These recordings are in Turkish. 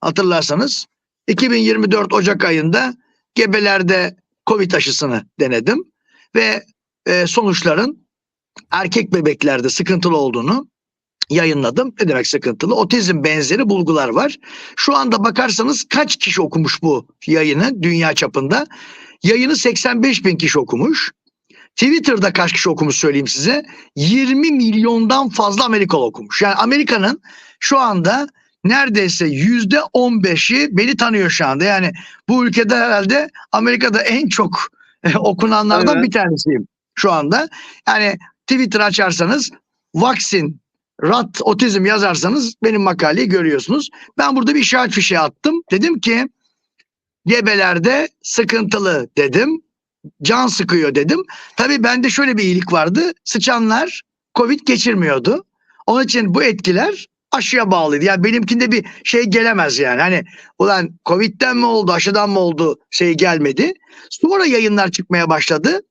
hatırlarsanız 2024 Ocak ayında gebelerde Covid aşısını denedim ve e, sonuçların erkek bebeklerde sıkıntılı olduğunu yayınladım. Ne demek sıkıntılı? Otizm benzeri bulgular var. Şu anda bakarsanız kaç kişi okumuş bu yayını dünya çapında? Yayını 85 bin kişi okumuş. Twitter'da kaç kişi okumuş söyleyeyim size. 20 milyondan fazla Amerikalı okumuş. Yani Amerika'nın şu anda neredeyse yüzde 15'i beni tanıyor şu anda. Yani bu ülkede herhalde Amerika'da en çok e, okunanlardan Evet. bir tanesiyim şu anda. Yani Twitter açarsanız vaksin rat otizm yazarsanız benim makaleyi görüyorsunuz. Ben burada bir işaret fişeği attım. Dedim ki gebelerde sıkıntılı dedim. Can sıkıyor dedim. Tabii bende şöyle bir iyilik vardı. Sıçanlar Covid geçirmiyordu. Onun için bu etkiler aşıya bağlıydı. Yani benimkinde bir şey gelemez yani. Hani ulan Covid'den mi oldu, aşıdan mı oldu şey gelmedi. Sonra yayınlar çıkmaya başladı.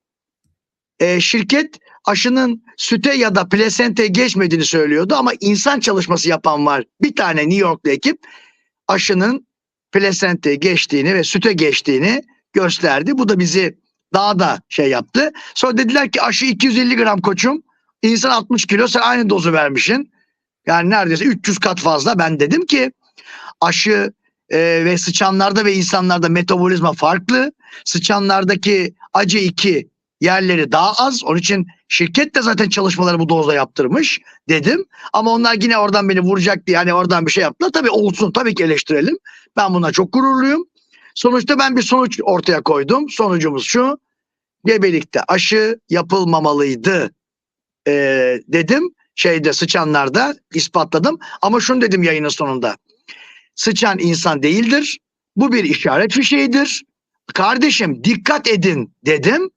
Ee, şirket aşının süte ya da plasentaya geçmediğini söylüyordu ama insan çalışması yapan var. Bir tane New York'lu ekip aşının plasentaya geçtiğini ve süte geçtiğini gösterdi. Bu da bizi daha da şey yaptı. Sonra dediler ki aşı 250 gram koçum. İnsan 60 kilo sen aynı dozu vermişsin. Yani neredeyse 300 kat fazla. Ben dedim ki aşı e, ve sıçanlarda ve insanlarda metabolizma farklı. Sıçanlardaki acı 2 yerleri daha az. Onun için şirket de zaten çalışmaları bu dozda yaptırmış dedim. Ama onlar yine oradan beni vuracak diye hani oradan bir şey yaptılar. Tabii olsun tabii ki eleştirelim. Ben buna çok gururluyum. Sonuçta ben bir sonuç ortaya koydum. Sonucumuz şu. Gebelikte aşı yapılmamalıydı ee, dedim. Şeyde sıçanlarda ispatladım. Ama şunu dedim yayının sonunda. Sıçan insan değildir. Bu bir işaret fişeğidir. Kardeşim dikkat edin dedim.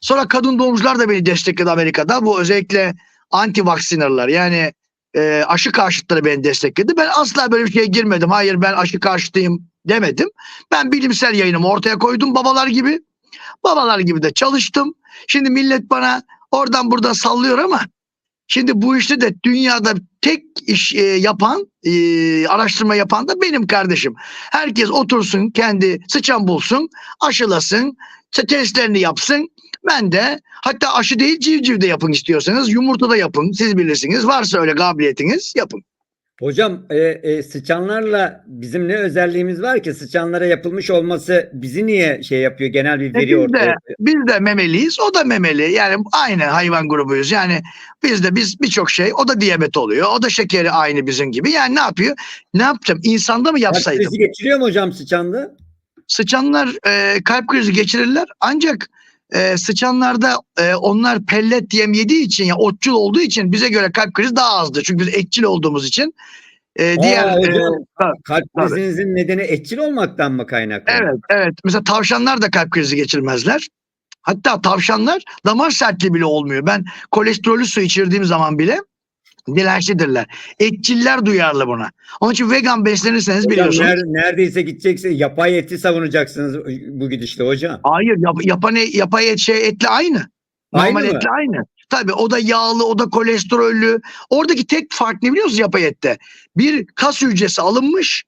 Sonra kadın doğumcular da beni destekledi Amerika'da. Bu özellikle anti vaksinerler yani e, aşı karşıtları beni destekledi. Ben asla böyle bir şeye girmedim. Hayır ben aşı karşıtıyım demedim. Ben bilimsel yayınımı ortaya koydum babalar gibi. Babalar gibi de çalıştım. Şimdi millet bana oradan buradan sallıyor ama şimdi bu işte de dünyada tek iş e, yapan, e, araştırma yapan da benim kardeşim. Herkes otursun, kendi sıçan bulsun, aşılasın, te- testlerini yapsın. Ben de hatta aşı değil civciv de yapın istiyorsanız yumurta da yapın. Siz bilirsiniz. Varsa öyle kabiliyetiniz yapın. Hocam e, e, sıçanlarla bizim ne özelliğimiz var ki sıçanlara yapılmış olması bizi niye şey yapıyor genel bir E, veri biz ortaya de biz de memeliyiz. O da memeli. Yani aynı hayvan grubuyuz. Yani biz de biz birçok şey. O da diyabet oluyor. O da şekeri aynı bizim gibi. Yani ne yapıyor? Ne yapacağım? İnsanda mı Kalp yapsaydım? krizi geçiriyor mu hocam sıçanda? Sıçanlar e, kalp krizi geçirirler. Ancak e, sıçanlarda e, onlar pellet yem yediği için ya otçul olduğu için bize göre kalp krizi daha azdır. Çünkü biz etçil olduğumuz için. E, diğer Aa, hocam, e. Kalp tabii. krizinizin nedeni etçil olmaktan mı kaynaklı? Evet, evet. Mesela tavşanlar da kalp krizi geçirmezler. Hatta tavşanlar damar sertliği bile olmuyor. Ben kolesterolü su içirdiğim zaman bile dirençlidirler. Etçiller duyarlı buna. Onun için vegan beslenirseniz Hocam biliyorsunuz. ner- neredeyse gideceksin yapay eti savunacaksınız bu gidişle hocam. Hayır yap, yapan yapay et şey etle aynı. Aynı Normal mı? etle aynı. Tabii o da yağlı, o da kolesterollü. Oradaki tek fark ne biliyor musunuz yapay ette? Bir kas hücresi alınmış,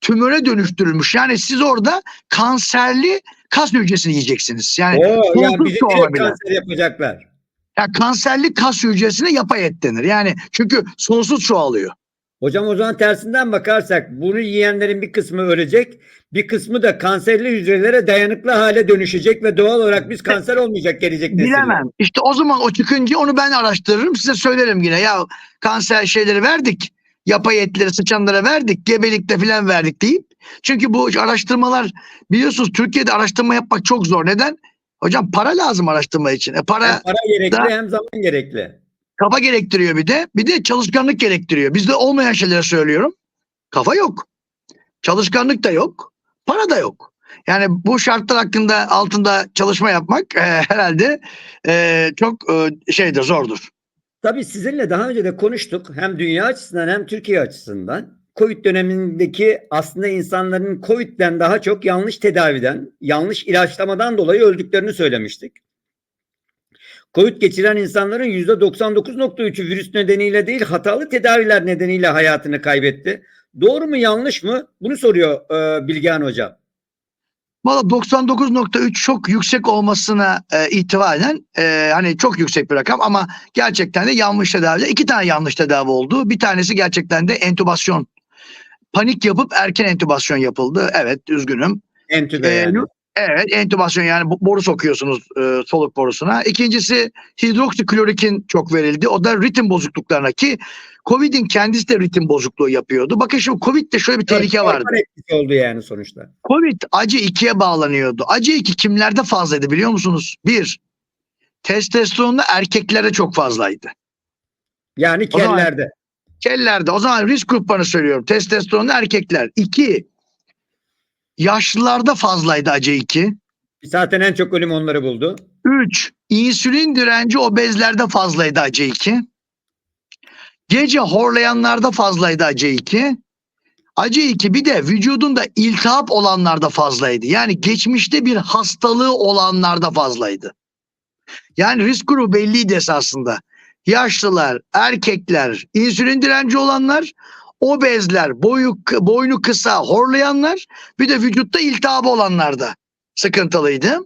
tümöre dönüştürülmüş. Yani siz orada kanserli kas hücresini yiyeceksiniz. Yani Oo, ya sonsuz bizi çoğalma direkt bile. kanser yapacaklar. Ya kanserli kas hücresine yapay et denir. Yani çünkü sonsuz çoğalıyor. Hocam o zaman tersinden bakarsak bunu yiyenlerin bir kısmı ölecek, bir kısmı da kanserli hücrelere dayanıklı hale dönüşecek ve doğal olarak biz kanser olmayacak gelecek nesiller. Bilemem. İşte o zaman o çıkınca onu ben araştırırım size söylerim yine. Ya kanser şeyleri verdik. Yapay etleri sıçanlara verdik. Gebelikte filan verdik deyip. Çünkü bu araştırmalar biliyorsunuz Türkiye'de araştırma yapmak çok zor. Neden? Hocam para lazım araştırma için. E para Hem para gerekli Da- hem zaman gerekli. kafa gerektiriyor bir de. Bir de çalışkanlık gerektiriyor. Bizde olmayan şeyleri söylüyorum. Kafa yok. Çalışkanlık da yok. Para da yok. Yani bu şartlar hakkında altında çalışma yapmak e, herhalde e, çok e, şeydir, zordur. Tabii sizinle daha önce de konuştuk. Hem dünya açısından hem Türkiye açısından. Covid dönemindeki aslında insanların Covid'den daha çok yanlış tedaviden, yanlış ilaçlamadan dolayı öldüklerini söylemiştik. Covid geçiren insanların %99.3'ü virüs nedeniyle değil hatalı tedaviler nedeniyle hayatını kaybetti. Doğru mu yanlış mı? Bunu soruyor e, Bilgehan Hocam. Valla 99.3 çok yüksek olmasına e, itibaren e, hani çok yüksek bir rakam ama gerçekten de yanlış tedavi. iki tane yanlış tedavi oldu. Bir tanesi gerçekten de entübasyon. Panik yapıp erken entübasyon yapıldı. Evet üzgünüm. Entübe Ee, yani. Evet entübasyon yani bo- boru sokuyorsunuz e, soluk borusuna. İkincisi hidroksiklorokin çok verildi. O da ritim bozukluklarına ki Covid'in kendisi de ritim bozukluğu yapıyordu. Bakın şimdi Covid'de şöyle bir tehlike vardı. Etkisi oldu yani sonuçta. Covid acı ikiye bağlanıyordu. Acı iki kimlerde fazlaydı biliyor musunuz? Bir, testosteronda erkeklere çok fazlaydı. Yani kellerde. Kellerde o zaman risk gruplarını söylüyorum. Testosteronda erkekler. İki, yaşlılarda fazlaydı acı iki. Zaten en çok ölüm onları buldu. 3. İnsülin direnci obezlerde fazlaydı AC2. Gece horlayanlarda fazlaydı AC2. AC2 bir de vücudunda iltihap olanlarda fazlaydı. Yani geçmişte bir hastalığı olanlarda fazlaydı. Yani risk grubu belliydi esasında. Yaşlılar, erkekler, insülin direnci olanlar, obezler, boyu, boynu kısa, horlayanlar bir de vücutta iltihabı olanlar da sıkıntılıydı.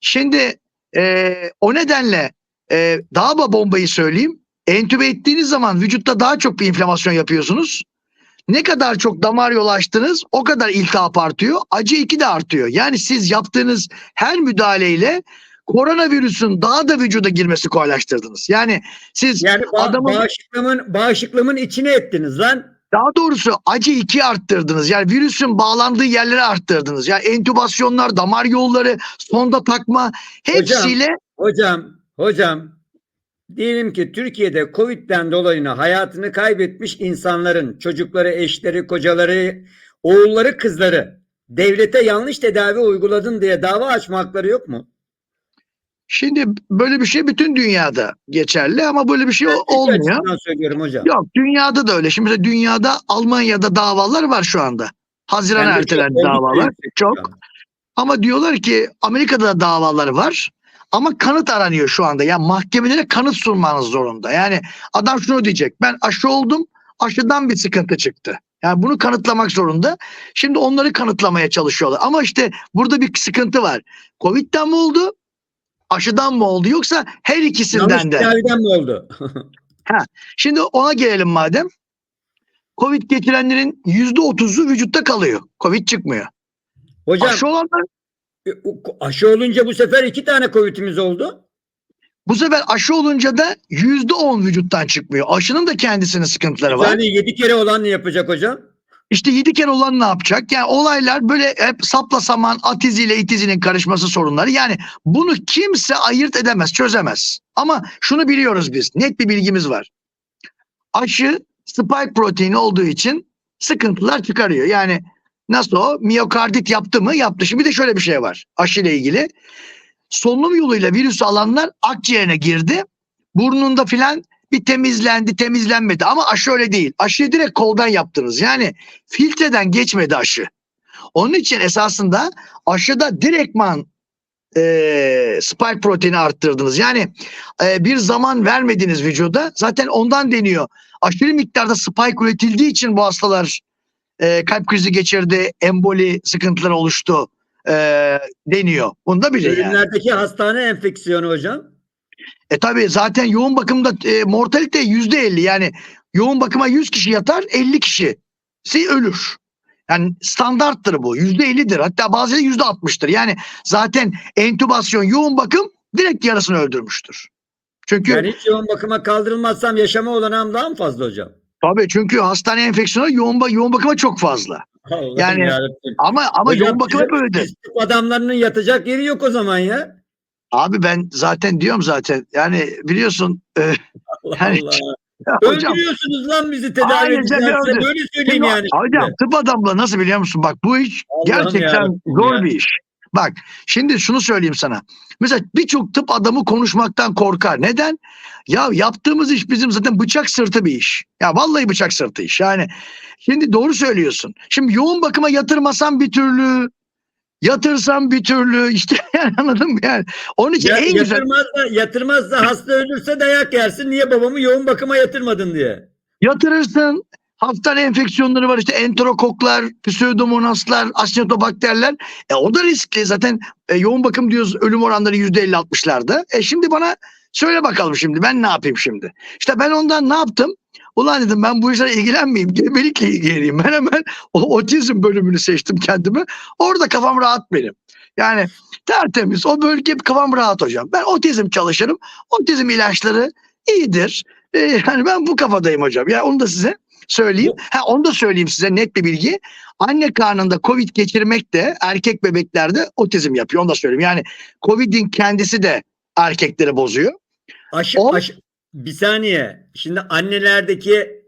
Şimdi e, o nedenle e, daha da bombayı söyleyeyim. Entübe ettiğiniz zaman vücutta daha çok bir inflamasyon yapıyorsunuz. Ne kadar çok damar yolu açtınız o kadar iltihap artıyor. Acı 2 de artıyor. Yani siz yaptığınız her müdahaleyle koronavirüsün daha da vücuda girmesi kolaylaştırdınız. Yani siz Yani ba- Adamın- bağışıklığımın, bağışıklığımın içine ettiniz lan. daha doğrusu acı 2 arttırdınız. Yani virüsün bağlandığı yerleri arttırdınız. Yani entübasyonlar, damar yolları, sonda takma hepsiyle Hocam, hocam diyelim ki Türkiye'de Covid'den dolayı hayatını kaybetmiş insanların çocukları, eşleri, kocaları, oğulları, kızları devlete yanlış tedavi uyguladın diye dava açma hakları yok mu? Şimdi böyle bir şey bütün dünyada geçerli ama böyle bir şey olmuyor. söylüyorum hocam. Yok dünyada da öyle. Şimdi mesela dünyada Almanya'da davalar var şu anda. Haziran Yani ertelendi davalar. Çok. Ama diyorlar ki Amerika'da da davaları var. Ama kanıt aranıyor şu anda. Yani mahkemelere kanıt sunmanız zorunda. Yani adam şunu diyecek. Ben aşı oldum. Aşıdan bir sıkıntı çıktı. Yani bunu kanıtlamak zorunda. Şimdi onları kanıtlamaya çalışıyorlar. Ama işte burada bir sıkıntı var. Covid'den mi oldu? Aşıdan mı oldu? Yoksa her Yanlış ikisinden de. tedaviden mi oldu? Şimdi ona gelelim madem. Covid geçirenlerin yüzde otuzu vücutta kalıyor. Covid çıkmıyor. hocam Aşı olanlar e, aşı olunca bu sefer iki tane Covid'imiz oldu. bu sefer aşı olunca da yüzde on vücuttan çıkmıyor. Aşının da kendisinin sıkıntıları var. Yani yedi kere olan ne yapacak hocam? İşte yedi kere olan ne yapacak? Yani olaylar böyle hep sapla saman atiziyle itizinin karışması sorunları. Yani bunu kimse ayırt edemez, çözemez. Ama şunu biliyoruz biz. Net bir bilgimiz var. Aşı spike proteini olduğu için sıkıntılar çıkarıyor. Yani nasıl o? Miyokardit yaptı mı? Yaptı. Şimdi bir de şöyle bir şey var aşıyla ilgili. Solunum yoluyla virüsü alanlar akciğerine girdi. Burnunda filan bir temizlendi, temizlenmedi. Ama aşı öyle değil. Aşıyı direkt koldan yaptınız. Yani filtreden geçmedi aşı. Onun için esasında aşıda direktman e, spike proteini arttırdınız. Yani e, bir zaman vermediniz vücuda. Zaten ondan deniyor. Aşırı miktarda spike üretildiği için bu hastalar e, kalp krizi geçirdi, emboli sıkıntıları oluştu e, deniyor. Bunu da bilin yani. Ölümlerdeki hastane enfeksiyonu hocam. E tabi zaten yoğun bakımda e, mortalite yüzde elli yani yoğun bakıma 100 kişi yatar 50 kişi ölür. Yani standarttır bu yüzde ellidir hatta bazen yüzde altmıştır. Yani zaten entübasyon yoğun bakım direkt yarısını öldürmüştür. Çünkü Yani hiç yoğun bakıma kaldırılmazsam yaşama olanağım daha mı fazla hocam? tabii çünkü hastane enfeksiyonu yoğun, yoğun bakıma çok fazla. Allah'ım Yani yarabbim. Ama ama Hocam, yoğun bakım hep bizim- öyledir. bizim adamlarının yatacak yeri yok o zaman ya. Abi ben zaten diyorum zaten yani biliyorsun e, Allah Yani- Allah. hocam Öldürüyorsunuz lan bizi tedavi öldür. Böyle söyleyeyim Tıp- yani. Hocam tıp adamla nasıl biliyor musun? Bak bu iş Allah'ım gerçekten yarabbim zor ya. bir iş. Bak şimdi şunu söyleyeyim sana. Mesela birçok tıp adamı konuşmaktan korkar. Neden? Ya yaptığımız iş bizim zaten bıçak sırtı bir iş. Ya vallahi bıçak sırtı iş. Yani şimdi doğru söylüyorsun. Şimdi yoğun bakıma yatırmasam bir türlü yatırsam bir türlü işte yani anladın mı yani? Onun için Ya, en güzel yatırmaz da, yatırmaz da hasta ölürse dayak yersin. Niye babamı yoğun bakıma yatırmadın diye. yatırırsın haftan enfeksiyonları var işte enterokoklar, pseudomonaslar, asinotobakterler. E o da riskli zaten e, yoğun bakım diyoruz ölüm oranları %50-60'larda. E şimdi bana söyle bakalım şimdi ben ne yapayım şimdi? İşte ben ondan ne yaptım? Ulan dedim ben bu işlere ilgilenmeyeyim. Gebelikle ilgileneyim. Ben hemen o otizm bölümünü seçtim kendime. Orada kafam rahat benim. Yani tertemiz. O bölge kafam rahat hocam. Ben otizm çalışırım. Otizm ilaçları iyidir. E, yani ben bu kafadayım hocam. Yani onu da size söyleyeyim. Ha onu da söyleyeyim size net bir bilgi. Anne karnında Covid geçirmek de erkek bebeklerde otizm yapıyor. Onu da söyleyeyim. Yani Covid'in kendisi de erkekleri bozuyor. Aşı, O- aşı- bir saniye. Şimdi annelerdeki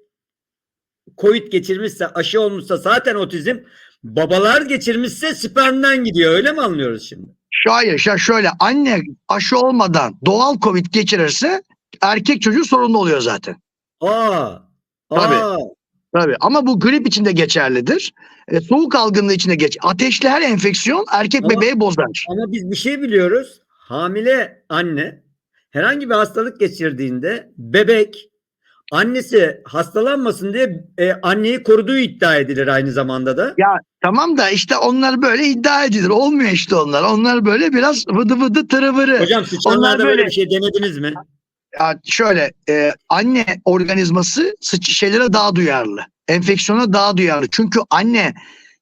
COVID geçirmişse, aşı olmuşsa zaten otizm, babalar geçirmişse spermden gidiyor. Öyle mi anlıyoruz şimdi? Şayet ya şöyle anne aşı olmadan doğal Covid geçirirse erkek çocuğu sorunlu oluyor zaten. Aa. Tabii. Aa. Tabii ama bu grip için de geçerlidir. E, soğuk algınlığı için de geç. Ateşli her enfeksiyon erkek Ama- bebeği bozar. Ama biz bir şey biliyoruz. Hamile anne herhangi bir hastalık geçirdiğinde bebek annesi hastalanmasın diye e, anneyi koruduğu iddia edilir aynı zamanda da. Tamam da işte onlar böyle iddia edilir. Olmuyor işte onlar. Onlar böyle biraz vıdı vıdı tırıvırı. Hocam sıçanlarda böyle böyle- bir şey denediniz mi? Ya şöyle e, anne organizması sıç şeylere daha duyarlı. Enfeksiyona daha duyarlı. Çünkü anne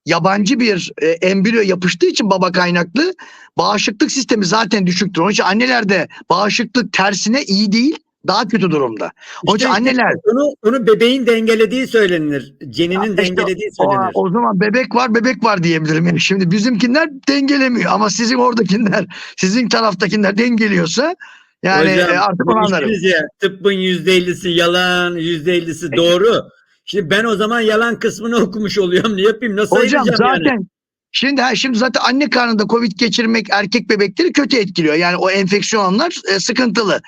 yabancı bir e, embriyo yapıştığı için baba kaynaklı bağışıklık sistemi zaten düşüktür. Onun için annelerde bağışıklık tersine iyi değil daha kötü durumda. Onun için anneler onu, onu bebeğin dengelediği söylenir. Ceninin İşte dengelediği o, söylenir. o zaman bebek var bebek var diyebilirim. Yani şimdi bizimkiler dengelemiyor ama sizin oradakiler sizin taraftakiler dengeliyorsa yani Hocam, e, artık onu anlarım. ya tıbbın yüzde ellisi yalan, yüzde ellisi doğru. Şimdi ben o zaman yalan kısmını okumuş oluyorum. Ne yapayım? Nasıl Hocam zaten yani? şimdi ha, şimdi zaten anne karnında Covid geçirmek erkek bebekleri kötü etkiliyor. Yani o enfeksiyonlar e, sıkıntılı.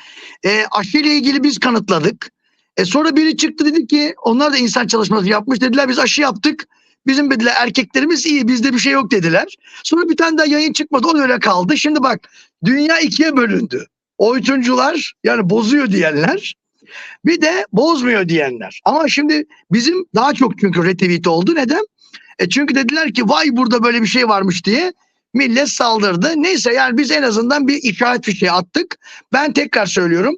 E, aşıyla ilgili biz kanıtladık. E, sonra biri çıktı dedi ki onlar da insan çalışması yapmış dediler biz aşı yaptık. Bizim dediler erkeklerimiz iyi bizde bir şey yok dediler. Sonra bir tane daha yayın çıkmadı o öyle kaldı. Şimdi bak dünya ikiye bölündü. Oytuncular yani bozuyor diyenler bir de bozmuyor diyenler. Ama şimdi bizim daha çok çünkü retweet oldu. Neden? E çünkü dediler ki vay burada böyle bir şey varmış diye millet saldırdı. Neyse yani biz en azından bir işaret fişeği attık. Ben tekrar söylüyorum.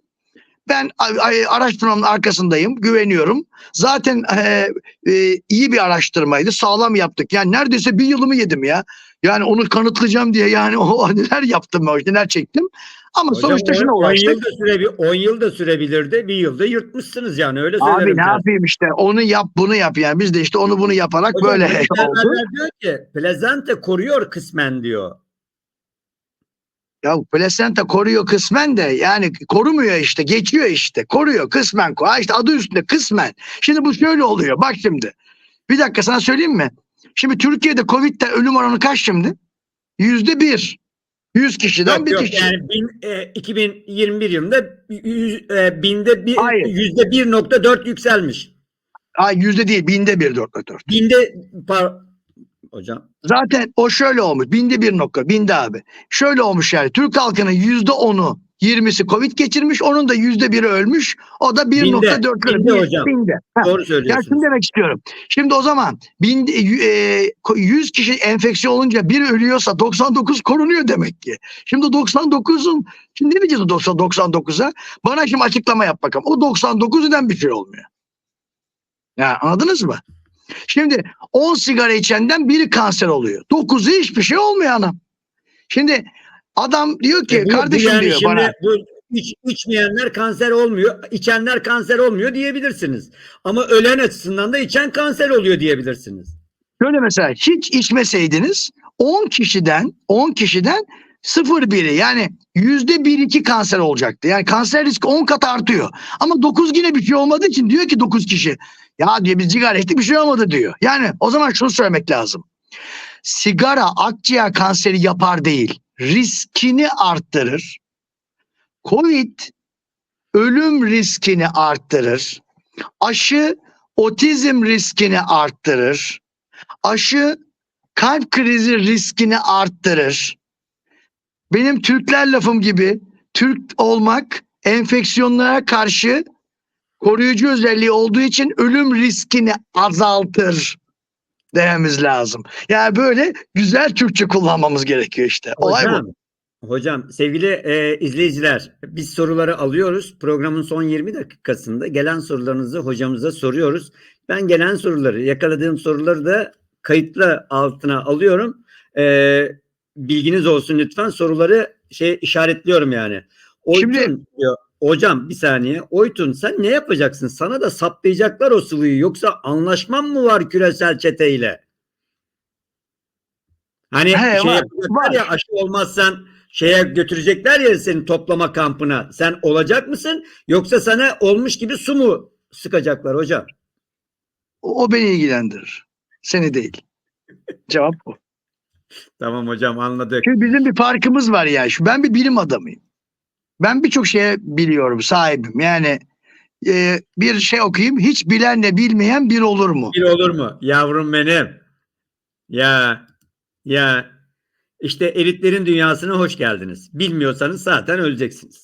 Ben araştırmanın arkasındayım, güveniyorum. Zaten e, e, iyi bir araştırmaydı, sağlam yaptık. Yani neredeyse bir yılımı yedim ya. Yani onu kanıtlayacağım diye yani o neler yaptım ben, neler çektim. Ama Hocam, sonuçta şuna 10 ulaştık. yıl da sürebilir, 10 yıl da sürebilirdi. Bir yılda yırtmışsınız yani öyle söylerim. Abi ne zaten. yapayım işte onu yap bunu yap yani biz de işte onu bunu yaparak Hocam, böyle oldu. diyor ki plezante koruyor kısmen diyor. Ya plasenta koruyor kısmen de yani korumuyor işte geçiyor işte koruyor kısmen ha işte adı üstünde kısmen. Şimdi bu şöyle oluyor bak şimdi bir dakika sana söyleyeyim mi? Şimdi Türkiye'de Covid'de ölüm oranı kaç şimdi? Yüzde bir. Yüz kişiden Yok, bir yok, kişi. yani bin, e, 2021 yılında yüz, e, binde bir, Hayır. yüzde 1.4 yükselmiş. Ay yüzde değil binde bir dört dört. Binde par hocam Zaten o şöyle olmuş binde bir nokta binde abi. Şöyle olmuş yani Türk halkının yüzde onu 20'si Covid geçirmiş onun da yüzde biri ölmüş o da bir Binde, nokta dört. binde hocam. Binde. Ha. doğru Ya söylüyorsunuz. şunu demek istiyorum. Şimdi o zaman bin, e, 100 kişi enfeksiyon olunca biri ölüyorsa 99 korunuyor demek ki. Şimdi 99'un şimdi ne diyeceğiz o 90 99'a? Bana şimdi açıklama yap bakalım. O 99'dan bir şey olmuyor. Ya anladınız mı? Şimdi 10 sigara içenden biri kanser oluyor. 9'u hiçbir şey olmuyor anam. Şimdi adam diyor ki E bu- bu kardeşim yani diyor şimdi bana. Bu iç, içmeyenler kanser olmuyor, içenler kanser olmuyor diyebilirsiniz. Ama ölen açısından da içen kanser oluyor diyebilirsiniz. Şöyle mesela hiç içmeseydiniz 10 kişiden 10 kişiden 0 biri yani yüzde bir iki kanser olacaktı. Yani kanser riski 10 kat artıyor. Ama 9 yine bir şey olmadığı için diyor ki 9 kişi ya diyor biz sigara içtik bir şey olmadı diyor. Yani o zaman şunu söylemek lazım. Sigara akciğer kanseri yapar değil. Riskini arttırır. Covid ölüm riskini arttırır. Aşı otizm riskini arttırır aşı kalp krizi riskini arttırır. Benim Türkler lafım gibi Türk olmak enfeksiyonlara karşı koruyucu özelliği olduğu için ölüm riskini azaltır dememiz lazım. Yani böyle güzel Türkçe kullanmamız gerekiyor işte. Olay bu. Hocam, hocam sevgili e, izleyiciler biz soruları alıyoruz. Programın son 20 dakikasında gelen sorularınızı hocamıza soruyoruz. Ben gelen soruları yakaladığım soruları da kayıtlı altına alıyorum. E, bilginiz olsun lütfen soruları şey işaretliyorum yani. Oytun Şimdi- diyor. Hocam bir saniye. Oytun sen ne yapacaksın? Sana da saplayacaklar o sıvıyı. Yoksa anlaşman mı var küresel çeteyle? Hani He, şey var, yapacaklar var. ya aşı olmazsan şeye götürecekler ya seni toplama kampına. Sen olacak mısın? Yoksa sana olmuş gibi su mu sıkacaklar hocam? O, o beni ilgilendirir. Seni değil. Cevap bu. Tamam hocam anladık. Çünkü bizim bir farkımız var ya. Şu ben bir bilim adamıyım. Ben birçok şeye biliyorum, sahibim. Yani e, bir şey okuyayım. Hiç bilenle bilmeyen bir olur mu? Bir olur mu? Yavrum benim. Ya ya işte elitlerin dünyasına hoş geldiniz. Bilmiyorsanız zaten öleceksiniz.